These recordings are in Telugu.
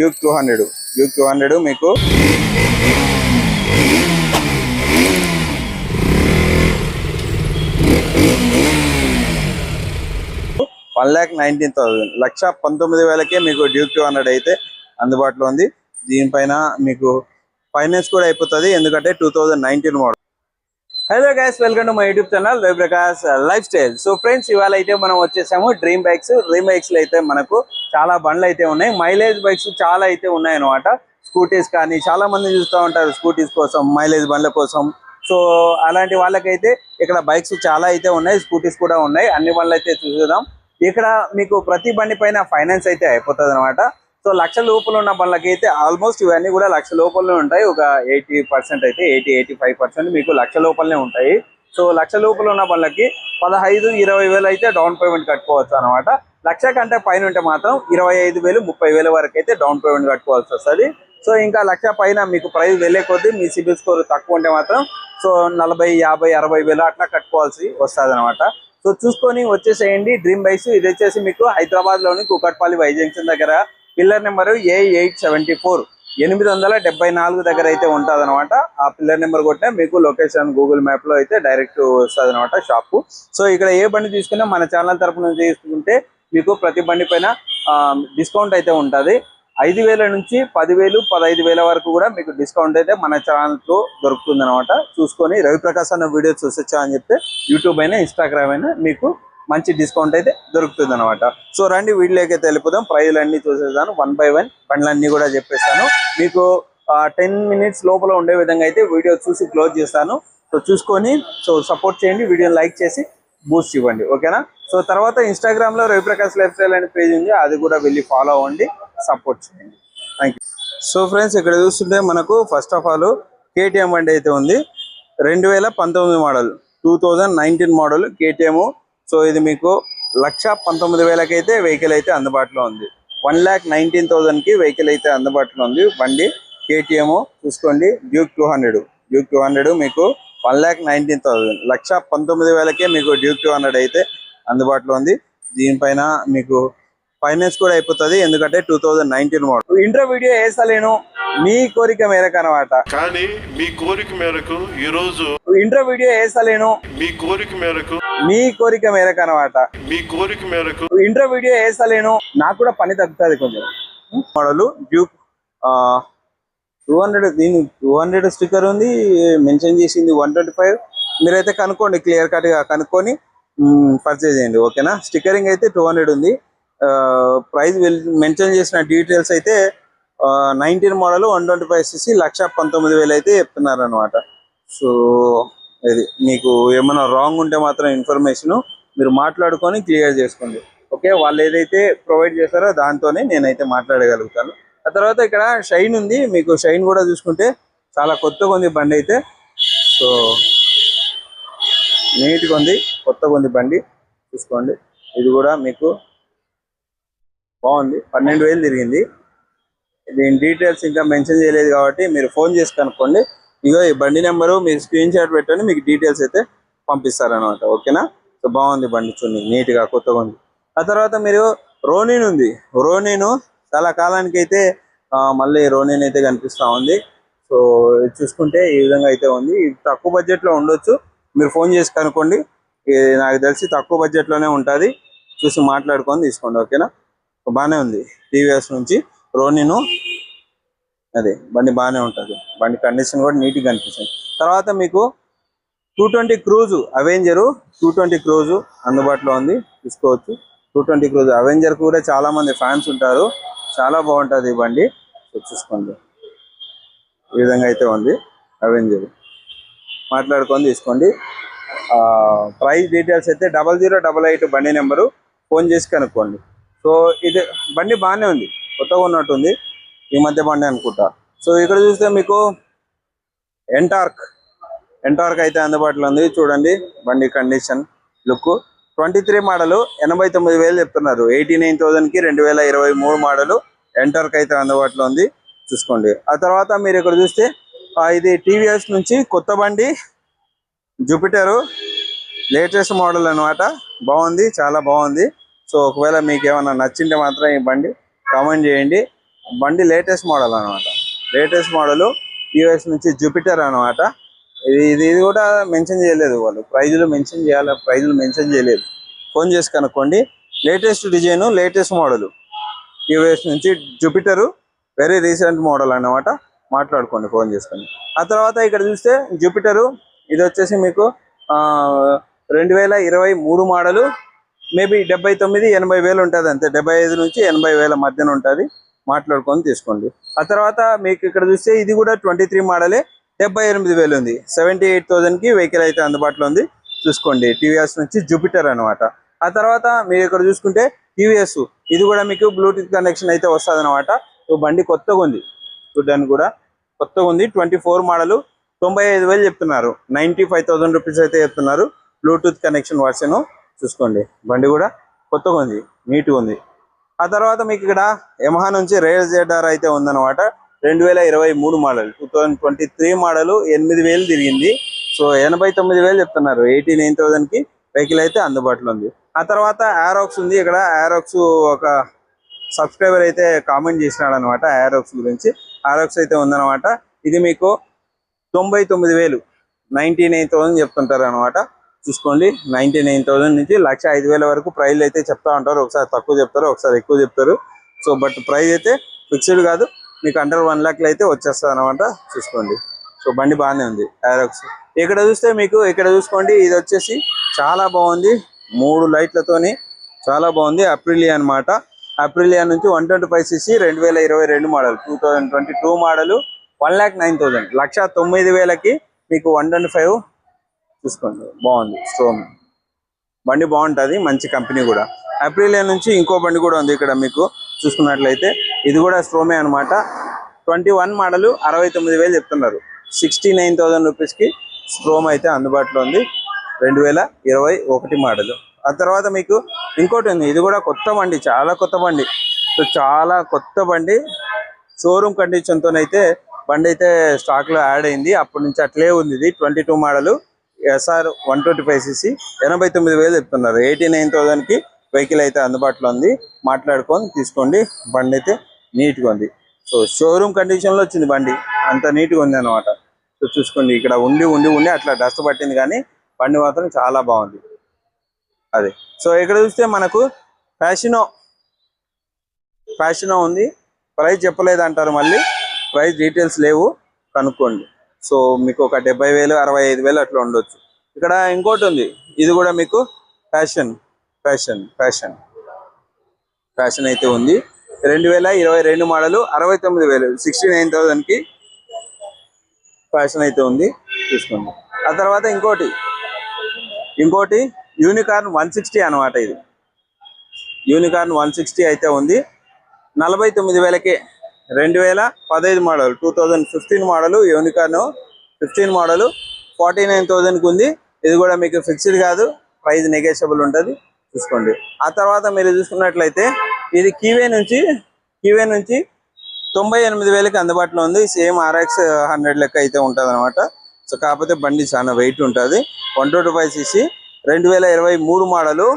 Duke two hundred Duke two hundred మీకు వన్ ల్యాక్ నైన్టీన్ థౌసండ్ లక్ష పంతొమ్మిది వేలకే మీకు డ్యూక్ టూ హండ్రెడ్ అయితే అందుబాటులో ఉంది. దీనిపైన మీకు ఫైనాన్స్ కూడా అయిపోతుంది ఎందుకంటే two thousand nineteen model hello guys welcome to my YouTube channel Prakash life style so friends ఇవాళ అయితే మనం వచ్చేసాము డ్రీమ్ బైక్స్ డ్రీమ్ బైక్స్లో అయితే మనకు చాలా బండ్లు అయితే ఉన్నాయి. మైలేజ్ బైక్స్ చాలా అయితే ఉన్నాయన్నమాట. స్కూటీస్ కానీ చాలా మంది చూస్తూ ఉంటారు స్కూటీస్ కోసం మైలేజ్ బండ్ల కోసం. సో అలాంటి వాళ్ళకైతే ఇక్కడ బైక్స్ చాలా అయితే ఉన్నాయి స్కూటీస్ కూడా ఉన్నాయి. అన్ని బండ్లు అయితే చూద్దాం ఇక్కడ మీకు ప్రతి బండి పైన ఫైనాన్స్ అయితే అయిపోతుంది అనమాట సో లక్ష లోపల ఉన్న బండ్లకి అయితే ఆల్మోస్ట్ ఇవన్నీ కూడా లక్ష లోపలనే ఉంటాయి. ఒక ఎయిటీ పర్సెంట్ అయితే ఎయిటీ ఎయిటీ ఫైవ్ పర్సెంట్ మీకు లక్ష లోపలనే ఉంటాయి. సో లక్ష లోపల ఉన్న బండ్లకి పదహైదు ఇరవై వేలు అయితే డౌన్ పేమెంట్ కట్టుకోవచ్చు అనమాట లక్ష కంటే పైన ఉంటే మాత్రం ఇరవై ఐదు వేలు ముప్పై వేల వరకు అయితే డౌన్ పేమెంట్ కట్టుకోవాల్సి వస్తుంది. సో ఇంకా లక్ష పైన మీకు ప్రైస్ వెళ్ళే కొద్దీ మీ సిబిల్ స్కోర్ తక్కువ ఉంటే మాత్రం సో నలభై యాభై అరవై వేలు అట్లా కట్టుకోవాల్సి వస్తుంది అనమాట సో చూసుకొని వచ్చేసేయండి. డ్రీమ్ బైక్స్ ఇది వచ్చేసి మీకు హైదరాబాద్లోని కుకట్పల్లి వై జంక్షన్ దగ్గర pillar number A eight seventy four ఎనిమిది వందల డెబ్బై నాలుగు దగ్గర అయితే ఉంటుంది అనమాట ఆ పిల్లర్ నెంబర్ కొట్టినా మీకు లొకేషన్ గూగుల్ మ్యాప్లో అయితే డైరెక్ట్ వస్తుంది అనమాట షాపు. సో ఇక్కడ ఏ బండి తీసుకున్నా మన ఛానల్ తరపు నుంచి తీసుకుంటే మీకు ప్రతి బండి పైన డిస్కౌంట్ అయితే ఉంటుంది. ఐదు వేల నుంచి పదివేలు పదహైదు వేల వరకు కూడా మీకు డిస్కౌంట్ అయితే మన ఛానల్తో దొరుకుతుంది అనమాట చూసుకొని రవిప్రకాశ్ అన్న వీడియో చూసొచ్చా అని చెప్తే యూట్యూబ్ అయినా ఇన్స్టాగ్రామ్ అయినా మీకు మంచి డిస్కౌంట్ అయితే దొరుకుతుంది అనమాట సో రండి వీడియోకి అయితే వెళ్ళిపోదాం. ప్రైజ్లు అన్ని చూసేస్తాను. వన్ బై వన్ పండ్లన్నీ కూడా చెప్పేస్తాను. మీకు టెన్ మినిట్స్ లోపల ఉండే విధంగా అయితే వీడియో చూసి క్లోజ్ చేస్తాను. సో చూసుకొని సో సపోర్ట్ చేయండి. వీడియోని లైక్ చేసి బూస్ట్ ఇవ్వండి. ఓకేనా? సో తర్వాత ఇన్స్టాగ్రామ్లో రవిప్రకాష్ లైఫ్ స్టైల్ అనే పేజ్ ఉంది. అది కూడా వెళ్ళి ఫాలో అవ్వండి. సపోర్ట్ చేయండి. థ్యాంక్ యూ సో ఫ్రెండ్స్ ఇక్కడ చూస్తుంటే మనకు ఫస్ట్ ఆఫ్ ఆల్ కేటీఎం బండి అయితే ఉంది. రెండు వేల పంతొమ్మిది model two thousand nineteen model KTM so ఇది మీకు లక్ష పంతొమ్మిది వేలకైతే వెహికల్ అయితే అందుబాటులో ఉంది. వన్ ల్యాక్ నైన్టీన్ థౌజండ్కి వెహికల్ అయితే అందుబాటులో ఉంది. బండి కేటీఎం చూసుకోండి Duke two hundred. Duke two hundred మీకు వన్ ల్యాక్ నైన్టీన్ థౌసండ్. లక్ష పంతొమ్మిది వేలకే మీకు డ్యూక్ టూ హండ్రెడ్ అయితే అందుబాటులో ఉంది. దీనిపైన మీకు ఫైనాన్స్ కూడా అయిపోతుంది ఎందుకంటే two thousand nineteen model inter video వేసలేను మీ కోరిక మేరకు అనమాట కానీ మీ కోరిక మేరకు ఈ రోజు ఇంటర్ వీడియో వేసలేను మీ కోరిక మేరకు మీ కోరిక మేరకు అనమాట మీ కోరిక మేరకు ఇంటర్ వీడియో వేసలేను నాకు కూడా పని తగ్గుతుంది కొంచెం. మోడల్ డ్యూక్ టూ హండ్రెడ్ దీని టూ హండ్రెడ్ స్టిక్కర్ ఉంది మెన్షన్ చేసింది వన్ ట్వంటీ ఫైవ్. మీరైతే కనుక్కోండి క్లియర్ కట్గా కనుక్కొని పర్చేజ్ చేయండి ఓకేనా? స్టిక్కరింగ్ అయితే టూ హండ్రెడ్ ఉంది. ప్రైస్ మెన్షన్ చేసిన డీటెయిల్స్ అయితే nineteen model one twenty five CC లక్ష పంతొమ్మిది వేలు అయితే చెప్తున్నారు అనమాట సో ఇది మీకు ఏమైనా రాంగ్ ఉంటే మాత్రం ఇన్ఫర్మేషన్ మీరు మాట్లాడుకొని క్లియర్ చేసుకోండి. ఓకే వాళ్ళు ఏదైతే ప్రొవైడ్ చేస్తారో దాంతోనే నేనైతే మాట్లాడగలుగుతాను. ఆ తర్వాత ఇక్కడ షైన్ ఉంది. మీకు షైన్ కూడా చూసుకుంటే చాలా కొత్తగా ఉంది బండి అయితే. సో నీట్గా ఉంది. కొత్తగా ఉంది బండి. చూసుకోండి. ఇది కూడా మీకు బాగుంది. పన్నెండు వేలు తిరిగింది. దీని డీటెయిల్స్ ఇంకా మెన్షన్ చేయలేదు కాబట్టి మీరు ఫోన్ చేసి కనుక్కోండి. ఇగో ఈ బండి నెంబరు మీరు స్క్రీన్ షాట్ పెట్టండి మీకు డీటెయిల్స్ అయితే పంపిస్తారనమాట ఓకేనా? సో బాగుంది బండి చూడండి నీట్గా కొత్తగా ఉంది. ఆ తర్వాత మీరు రోనిన్ ఉంది. రోనిన్ చాలా కాలానికి అయితే మళ్ళీ రోనిన్ అయితే కనిపిస్తూ ఉంది. సో చూసుకుంటే ఈ విధంగా అయితే ఉంది. తక్కువ బడ్జెట్లో ఉండొచ్చు. మీరు ఫోన్ చేసి కనుక్కోండి. నాకు తెలిసి తక్కువ బడ్జెట్లోనే ఉంటుంది. చూసి మాట్లాడుకొని తీసుకోండి. ఓకేనా? బాగానే ఉంది. టీవీఎస్ నుంచి రోనిను అదే బండి బాగానే ఉంటుంది. బండి కండిషన్ కూడా నీట్గా కనిపిస్తుంది. తర్వాత మీకు two twenty cruise avenger two twenty cruise అందుబాటులో ఉంది. తీసుకోవచ్చు టూ ట్వంటీ క్రూజ్ అవెంజర్ కూడా చాలా మంది ఫ్యాన్స్ ఉంటారు. చాలా బాగుంటుంది ఈ బండి. చూసుకోండి. ఈ విధంగా అయితే ఉంది అవెంజర్. మాట్లాడుకొని తీసుకోండి. ప్రైస్ డీటెయిల్స్ అయితే డబల్ జీరో డబల్ ఎయిట్ బండి నెంబరు. ఫోన్ చేసి కనుక్కోండి. సో ఇది బండి బాగానే ఉంది కొత్తగా ఉన్నట్టుంది. ఈ మధ్య బండి అనుకుంటా. సో ఇక్కడ చూస్తే మీకు ఎంటార్క్ ఎంటార్క్ అయితే అందుబాటులో ఉంది. చూడండి బండి condition look twenty three model ఎనభై తొమ్మిది వేలు చెప్తున్నారు. ఎయిటీ నైన్ థౌజండ్కి రెండు వేల ఇరవై మూడు మోడల్ ఎంటార్క్ అయితే అందుబాటులో ఉంది. చూసుకోండి. ఆ తర్వాత మీరు ఇక్కడ చూస్తే ఇది టీవీఎస్ నుంచి కొత్త బండి జూపిటరు లేటెస్ట్ మోడల్ అన్నమాట. బాగుంది చాలా బాగుంది. సో ఒకవేళ మీకు ఏమైనా నచ్చింటే మాత్రం ఈ బండి కామెంట్ చేయండి. బండి లేటెస్ట్ మోడల్ అన్నమాట. లేటెస్ట్ మోడల్ యూఎస్ నుంచి జూపిటర్ అన్నమాట. ఇది ఇది ఇది కూడా మెన్షన్ చేయలేదు వాళ్ళు. ప్రైజులు మెన్షన్ చేయాలి? ప్రైజులు మెన్షన్ చేయలేదు. ఫోన్ చేసి కనుక్కోండి. Latest design latest model. US నుంచి జూపిటరు వెరీ రీసెంట్ మోడల్ అన్నమాట. మాట్లాడుకోండి ఫోన్ చేసుకొని. ఆ తర్వాత ఇక్కడ చూస్తే జూపిటరు ఇది వచ్చేసి మీకు ఆ, రెండు వేల ఇరవై మూడు మోడలు. మేబీ డెబ్బై తొమ్మిది ఎనభై వేలు ఉంటుంది అంతే. డెబ్బై ఐదు నుంచి ఎనభై వేల మధ్యన ఉంటుంది. మాట్లాడుకొని తీసుకోండి. ఆ తర్వాత మీకు ఇక్కడ చూస్తే ఇది కూడా ట్వంటీ త్రీ మోడలే. డెబ్బై ఎనిమిది వేలు ఉంది. సెవెంటీ ఎయిట్ థౌసండ్కి వెహికల్ అయితే అందుబాటులో ఉంది. చూసుకోండి. టీవీఎస్ నుంచి జూపిటర్ అన్నమాట. ఆ తర్వాత మీరు ఇక్కడ చూసుకుంటే టీవీఎస్. ఇది కూడా మీకు బ్లూటూత్ కనెక్షన్ అయితే వస్తుంది అనమాట బండి కొత్తగా ఉంది. చూడడానికి కూడా కొత్తగా ఉంది. Twenty four model. తొంభై ఐదు వేలు చెప్తున్నారు. నైంటీ ఫైవ్ థౌసండ్ రూపీస్ అయితే చెప్తున్నారు బ్లూటూత్ కనెక్షన్ వర్షను. చూసుకోండి. బండి కూడా కొత్తగా ఉంది నీట్గా ఉంది. ఆ తర్వాత మీకు ఇక్కడ యమహా నుంచి రేల్ జెడ్ఆర్ అయితే ఉందన్నమాట. రెండు వేల ఇరవై మూడు model two thousand twenty three model ఎనిమిది వేలు తిరిగింది. సో ఎనభై తొమ్మిది వేలు చెప్తున్నారు. ఎయిటీ నైన్ థౌజండ్కి వెహికల్ అయితే అందుబాటులో ఉంది. ఆ తర్వాత ఆరోక్స్ ఉంది. ఇక్కడ ఆరోక్స్ ఒక సబ్స్క్రైబర్ అయితే కామెంట్ చేసినాడు అనమాట ఆరోక్స్ గురించి. ఆరోక్స్ అయితే ఉందన్నమాట. ఇది మీకు తొంభై తొమ్మిది వేలు నైంటీ నైన్ థౌసండ్ చెప్తుంటారు అనమాట చూసుకోండి. నైంటీ నైన్ థౌసండ్ నుంచి లక్ష ఐదు వేల వరకు ప్రైజ్ అయితే చెప్తా ఉంటారు. ఒకసారి తక్కువ చెప్తారు ఒకసారి ఎక్కువ చెప్తారు. సో బట్ ప్రైజ్ అయితే ఫిక్స్డ్ కాదు. మీకు అండర్ వన్ ల్యాక్లు అయితే వచ్చేస్తుంది అనమాట చూసుకోండి. సో బండి బాగానే ఉంది. ఆరోక్స్ ఇక్కడ చూస్తే మీకు ఇక్కడ చూసుకోండి. ఇది వచ్చేసి చాలా బాగుంది. మూడు లైట్లతోని చాలా బాగుంది. అప్రిలియా అన్నమాట. అప్రిలియా నుంచి వన్ ట్వంటీ ఫైవ్ సిసి రెండు వేల ఇరవై రెండు model two thousand twenty two model one lakh nine thousand లక్ష తొమ్మిది వేలకి మీకు వన్ ట్వంటీ ఫైవ్ చూసుకోండి బాగుంది. స్ట్రోమ్ బండి బాగుంటుంది. మంచి కంపెనీ కూడా. అప్రిలియా నుంచి ఇంకో బండి కూడా ఉంది ఇక్కడ మీకు చూసుకున్నట్లయితే. ఇది కూడా స్ట్రోమే అనమాట ట్వంటీ వన్ మోడల్ అరవై తొమ్మిది వేలు చెప్తున్నారు. సిక్స్టీ నైన్ థౌసండ్ రూపీస్కి స్ట్రోమ్ అయితే అందుబాటులో ఉంది. రెండు వేల ఇరవై ఒకటి మోడల్. ఆ తర్వాత మీకు ఇంకోటి ఉంది. ఇది కూడా కొత్త బండి చాలా కొత్త బండి. సో చాలా కొత్త బండి. షోరూమ్ కండిషన్తోనైతే అయితే బండి అయితే స్టాక్లో యాడ్ అయింది. అప్పటి నుంచి అట్లే ఉంది ఇది. Twenty two model. SR one twenty five cc ఎనభై తొమ్మిది వేలు చెప్తున్నారు. ఎయిటీ నైన్ థౌసండ్కి వెహికల్ అయితే అందుబాటులో ఉంది. మాట్లాడుకొని తీసుకోండి. బండి అయితే నీట్గా ఉంది. సో షోరూమ్ కండిషన్లో వచ్చింది బండి. అంత నీట్గా ఉంది అనమాట సో చూసుకోండి. ఇక్కడ ఉండి ఉండి ఉండి అట్లా డస్ట్ పట్టింది కానీ బండి మాత్రం చాలా బాగుంది. అదే. సో ఇక్కడ చూస్తే మనకు ఫ్యాషనో ఫ్యాషనో ఉంది. ప్రైస్ చెప్పలేదు అంటారు మళ్ళీ. ప్రైస్ డీటెయిల్స్ లేవు. కనుక్కోండి. సో మీకు ఒక డెబ్బై వేలు అరవై ఐదు వేలు అట్లా ఉండొచ్చు. ఇక్కడ ఇంకోటి ఉంది ఇది కూడా మీకు ఫ్యాషన్ ఫ్యాషన్ ఫ్యాషన్. ఫ్యాషన్ అయితే ఉంది. రెండు వేల ఇరవై రెండు మోడలు అరవై తొమ్మిది వేలు సిక్స్టీ నైన్ థౌసండ్కి ఫ్యాషన్ అయితే ఉంది. చూసుకోండి ఆ తర్వాత ఇంకోటి. ఇంకోటి యూనికార్న్ వన్ సిక్స్టీ అనమాట ఇది. యూనికార్న్ వన్ సిక్స్టీ అయితే ఉంది. నలభై తొమ్మిది వేలకే రెండు వేల పదహైదు model two thousand fifteen model Unicorn fifteen model forty nine థౌజండ్కి ఉంది. ఇది కూడా మీకు ఫిక్స్డ్ కాదు ప్రైస్ నెగోషియబుల్ ఉంటుంది. చూసుకోండి. ఆ తర్వాత మీరు చూసుకున్నట్లయితే ఇది కీవే నుంచి కీవే నుంచి తొంభై ఎనిమిది వేలకి అందుబాటులో ఉంది. సేమ్ ఆర్ఎక్స్ హండ్రెడ్ లెక్క అయితే ఉంటుంది అనమాట సో కాకపోతే బండి చాలా వెయిట్ ఉంటుంది. వన్ ట్వంటీ ఫైవ్ సిసి రెండు వేల ఇరవై మూడు మోడలు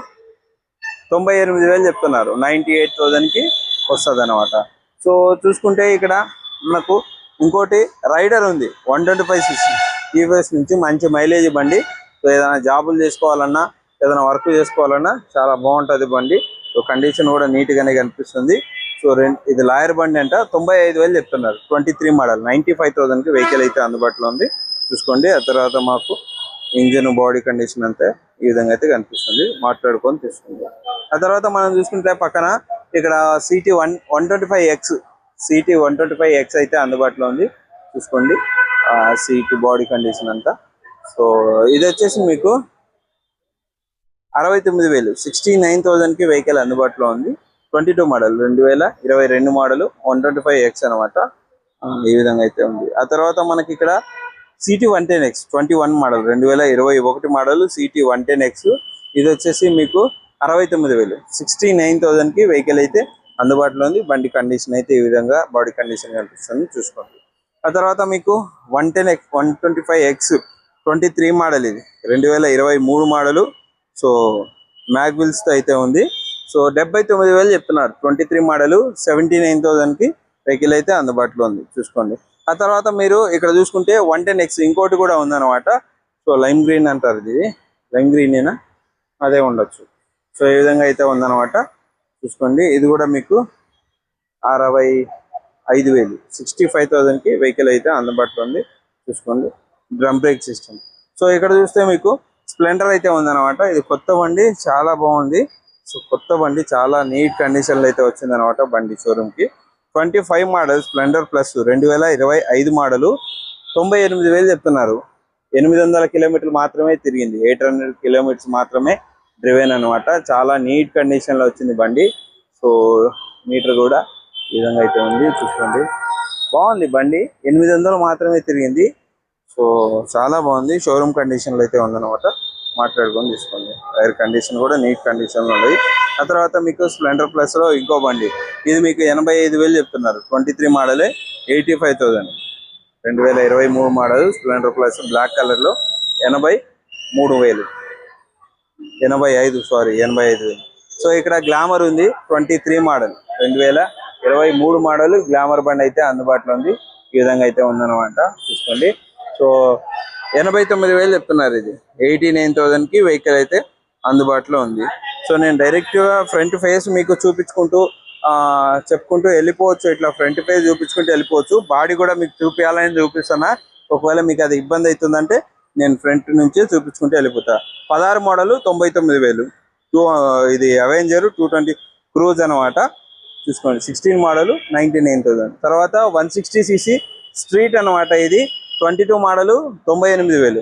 తొంభై ఎనిమిది వేలు చెప్తున్నారు. నైంటీ ఎయిట్ థౌజండ్కి వస్తుంది అనమాట సో చూసుకుంటే ఇక్కడ మనకు ఇంకోటి రైడర్ ఉంది. One twenty five six TVS నుంచి మంచి మైలేజ్ బండి. సో ఏదైనా జాబులు చేసుకోవాలన్నా ఏదైనా వర్క్ చేసుకోవాలన్నా చాలా బాగుంటుంది బండి. సో కండిషన్ కూడా నీట్గానే కనిపిస్తుంది. సో రెండు ఇది లాయర్ బండి అంట తొంభై ఐదు వేలు చెప్తున్నారు. Twenty three model ninety five థౌసండ్కి vehicle అయితే అందుబాటులో ఉంది. చూసుకోండి ఆ తర్వాత మాకు ఇంజిన్ బాడీ కండిషన్ అంతా ఈ విధంగా అయితే కనిపిస్తుంది. మాట్లాడుకొని తీసుకుంటాం ఆ తర్వాత మనం చూసుకుంటే పక్కన ఇక్కడ CT one one twenty five X CT one twenty five X అయితే అందుబాటులో ఉంది. చూసుకోండి. సీట్ బాడీ కండిషన్ అంతా. సో ఇది వచ్చేసి మీకు అరవై తొమ్మిది వేలు. సిక్స్టీ నైన్ థౌజండ్కి వెహికల్ అందుబాటులో ఉంది. ట్వంటీ టూ మోడల్ రెండు వేల ఇరవై రెండు model one twenty five X అనమాట ఈ విధంగా అయితే ఉంది. ఆ తర్వాత మనకి ఇక్కడ CT one ten X twenty one model రెండు వేల ఇరవై ఒకటి model CT one ten X ఇది వచ్చేసి మీకు అరవై తొమ్మిది వేలు. సిక్స్టీ నైన్ థౌజండ్కి వెహికల్ అయితే అందుబాటులో ఉంది. బండి కండిషన్ అయితే ఈ విధంగా బాడీ కండిషన్ కనిపిస్తుంది. చూసుకోండి. ఆ తర్వాత మీకు one ten X one twenty five X twenty three model ఇది. రెండు వేల ఇరవై మూడు మోడలు సో మ్యాగ్విల్స్తో అయితే ఉంది. సో డెబ్బై తొమ్మిది వేలు చెప్తున్నారు. Twenty three model seventy nine థౌజండ్కి వెహికల్ అయితే అందుబాటులో ఉంది. చూసుకోండి. ఆ తర్వాత మీరు ఇక్కడ చూసుకుంటే వన్ టెన్ ఎక్స్ ఇంకోటి కూడా ఉందన్నమాట. సో లైమ్ గ్రీన్ అంటారు ఇది. లైమ్ గ్రీన్ అదే ఉండొచ్చు. సో ఈ విధంగా అయితే ఉందన్నమాట చూసుకోండి. ఇది కూడా మీకు అరవై ఐదు వేలు. సిక్స్టీ ఫైవ్ థౌజండ్కి వెహికల్ అయితే అందుబాటులో ఉంది చూసుకోండి. Drum break system. సో ఇక్కడ చూస్తే మీకు స్ప్లెండర్ అయితే ఉందన్నమాట. ఇది కొత్త బండి చాలా బాగుంది. సో కొత్త బండి చాలా నీట్ కండిషన్లో అయితే వచ్చిందన్నమాట బండి షోరూమ్కి. Twenty five model Splendor plus రెండు వేల ఇరవై ఐదు మోడలు. తొంభై ఎనిమిది వేలు చెప్తున్నారు. ఎనిమిది వందల కిలోమీటర్లు మాత్రమే తిరిగింది. ఎయిట్ హండ్రెడ్ కిలోమీటర్స్ మాత్రమే డ్రివెన్ అనమాట చాలా నీట్ కండిషన్లో వచ్చింది బండి. సో మీటర్ కూడా ఈ విధంగా అయితే ఉంది. చూసుకోండి. బాగుంది బండి. ఎనిమిది వందలు మాత్రమే తిరిగింది. సో చాలా బాగుంది. షోరూమ్ కండిషన్లో అయితే ఉందన్నమాట. మాట్లాడుకొని తీసుకోండి. టైర్ కండిషన్ కూడా నీట్ కండిషన్లో ఉంది. ఆ తర్వాత మీకు స్ప్లెండర్ ప్లస్లో ఇంకో బండి. ఇది మీకు ఎనభై ఐదు వేలు చెప్తున్నారు. ట్వంటీ త్రీ మోడలే ఎయిటీ ఫైవ్ థౌసండ్. రెండు వేల ఇరవై మూడు మోడల్ స్ప్లెండర్ ప్లస్ బ్లాక్ కలర్లో ఎనభై మూడు వేలు. ఎనభై ఐదు సారీ ఎనభై ఐదు. వేలు సో ఇక్కడ గ్లామర్ ఉంది ట్వంటీ త్రీ మోడల్ రెండు వేల ఇరవై మూడు మోడల్ గ్లామర్ బండి అయితే అందుబాటులో ఉంది. ఈ విధంగా అయితే ఉందన్నమాట చూసుకోండి. సో ఎనభై తొమ్మిది వేలు చెప్తున్నారు ఇది. ఎయిటీ నైన్ థౌజండ్కి వెహికల్ అయితే అందుబాటులో ఉంది. సో నేను డైరెక్ట్గా ఫ్రంట్ ఫేస్ మీకు చూపించుకుంటూ ఆ, చెప్పుకుంటూ వెళ్ళిపోవచ్చు. ఇట్లా ఫ్రంట్ ఫేస్ చూపించుకుంటూ వెళ్ళిపోవచ్చు. బాడీ కూడా మీకు చూపించాలని చూపిస్తున్నా. ఒకవేళ మీకు అది ఇబ్బంది అవుతుందంటే నేను ఫ్రంట్ నుంచి చూపించుకుంటూ వెళ్ళిపోతా. పదహారు మోడల్ తొంభై తొమ్మిది వేలు. టూ ఇది అవెంజర్ టూ ట్వంటీ క్రూజ్ అనమాట చూసుకోండి. Sixteen model ninety nine thousand. తర్వాత వన్ సిక్స్టీ సీసీ స్ట్రీట్ అనమాట ఇది. ట్వంటీ టూ మోడల్ తొంభై ఎనిమిది వేలు.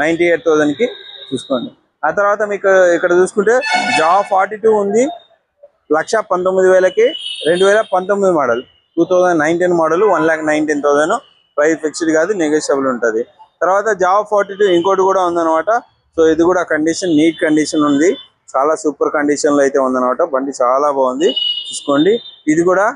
నైంటీ ఎయిట్ థౌసండ్కి చూసుకోండి. ఆ తర్వాత మీకు ఇక్కడ చూసుకుంటే జా ఫార్టీ టూ ఉంది. లక్ష పంతొమ్మిది వేలకి రెండు వేల పంతొమ్మిది model. Two thousand nineteen model one lakh nineteen thousand price fixed కాదు నెగోషియబుల్ ఉంటుంది. తర్వాత జావా ఫార్టీ టూ ఇంకోటి కూడా ఉందన్నమాట. సో ఇది కూడా కండిషన్ నీట్ కండిషన్ ఉంది. చాలా సూపర్ కండిషన్లో అయితే ఉందన్నమాట. బండి చాలా బాగుంది. చూసుకోండి. ఇది కూడా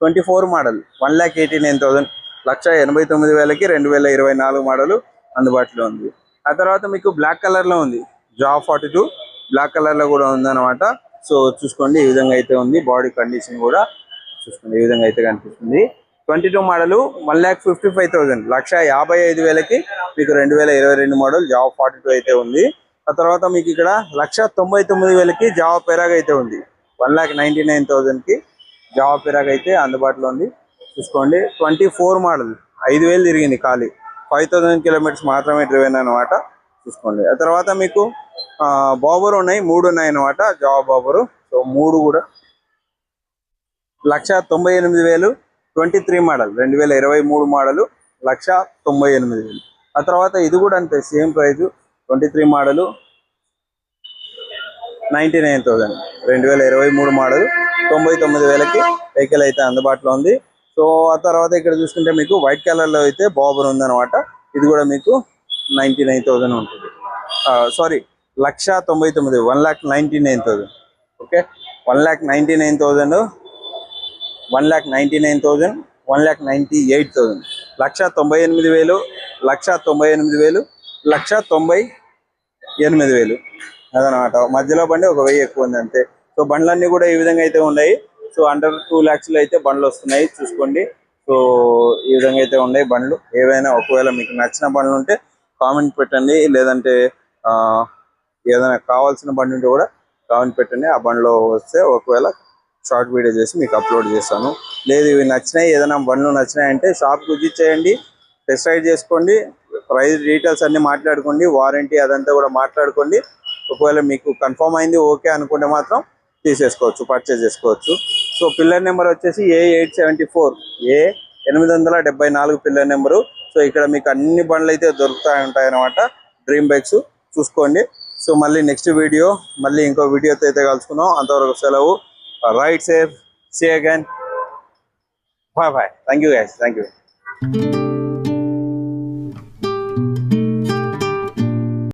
twenty four model one lakh eighty nine thousand లక్ష ఎనభై తొమ్మిది వేలకి రెండు వేల ఇరవై నాలుగు మోడల్ అందుబాటులో ఉంది. ఆ తర్వాత మీకు బ్లాక్ కలర్లో ఉంది. జావా ఫార్టీ టూ బ్లాక్ కలర్లో కూడా ఉందన్నమాట. సో చూసుకోండి. ఈ విధంగా అయితే ఉంది. బాడీ కండిషన్ కూడా చూసుకోండి. ఈ విధంగా అయితే కనిపిస్తుంది. Twenty two model one lakh fifty five thousand. లక్ష యాభై ఐదు వేలకి మీకు రెండు వేల ఇరవై రెండు మోడల్ జావా ఫార్టీ టూ అయితే ఉంది. ఆ తర్వాత మీకు ఇక్కడ లక్ష తొంభై తొమ్మిది వేలకి జావా పెరాగ్ అయితే ఉంది. వన్ ల్యాక్ నైన్టీ నైన్ థౌసండ్కి జావా పెరాగ్ అయితే అందుబాటులో ఉంది. చూసుకోండి. Twenty four model. ఐదు వేలు తిరిగింది ఖాళీ. ఫైవ్ థౌసండ్ కిలోమీటర్స్ మాత్రమే డ్రివెన్ అనమాట చూసుకోండి. ఆ తర్వాత మీకు బాబర్ ఉన్నాయి. మూడు ఉన్నాయి అనమాట జావా బాబరు. సో మూడు కూడా. లక్ష తొంభై ఎనిమిది వేలు. ట్వంటీ త్రీ మోడల్ రెండు వేల ఇరవై మూడు మోడలు లక్ష తొంభై ఎనిమిది వేలు. ఆ తర్వాత ఇది కూడా అంతే same price twenty three model ninety nine thousand. రెండు వేల ఇరవై మూడు మోడల్ తొంభై తొమ్మిది వేలకి వెహికల్ అయితే అందుబాటులో ఉంది. సో ఆ తర్వాత ఇక్కడ చూసుకుంటే మీకు వైట్ కలర్లో అయితే బాబర్ ఉందన్నమాట. ఇది కూడా మీకు నైంటీ నైన్ థౌసండ్ ఉంటుంది. సారీ లక్ష తొంభై తొమ్మిది one lakh ninety nine thousand. Okay? One lakh ninety nine thousand one lakh ninety nine thousand one lakh ninety eight thousand. లక్ష తొంభై ఎనిమిది వేలు లక్ష తొంభై ఎనిమిది వేలు లక్ష తొంభై ఎనిమిది వేలు. అదనమాట. మధ్యలో బండి ఒక వెయ్యి ఎక్కువ ఉంది అంతే. సో బండ్లన్నీ కూడా ఈ విధంగా అయితే ఉన్నాయి. సో అండర్ టూ ల్యాక్స్లో అయితే బండ్లు వస్తున్నాయి. చూసుకోండి. సో ఈ విధంగా అయితే ఉన్నాయి బండ్లు. ఏవైనా ఒకవేళ మీకు నచ్చిన బండ్లు ఉంటే కామెంట్ పెట్టండి. లేదంటే ఆ, ఏదైనా కావాల్సిన బండి ఉంటే కూడా కామెంట్ పెట్టండి. ఆ బండిలో వస్తే ఒకవేళ షార్ట్ వీడియో చేసి మీకు అప్లోడ్ చేస్తాను. లేదు ఇవి నచ్చినాయి ఏదైనా బండ్లు నచ్చినాయి అంటే షాప్కి విజిట్ చేయండి టెస్ట్ రైడ్ చేసుకోండి ప్రైస్ డీటెయిల్స్ అన్ని మాట్లాడుకోండి వారంటీ అదంతా కూడా మాట్లాడుకోండి. ఒకవేళ మీకు కన్ఫర్మ్ అయింది ఓకే అనుకుంటే మాత్రం తీసేసుకోవచ్చు పర్చేజ్ చేసుకోవచ్చు. సో పిల్లర్ నెంబర్ వచ్చేసి A eight seventy four A ఎనిమిది వందల డెబ్బై నాలుగు పిల్లర్ నెంబరు. సో ఇక్కడ మీకు అన్ని బండ్లు అయితే దొరుకుతాయి ఉంటాయి అనమాట డ్రీమ్ బైక్స్ చూసుకోండి. సో మళ్ళీ నెక్స్ట్ వీడియో మళ్ళీ ఇంకో వీడియోతో అయితే కలుసుకుందాం. అంతవరకు సెలవు. All right, safe see you again. Bye bye thank you guys. Thank you.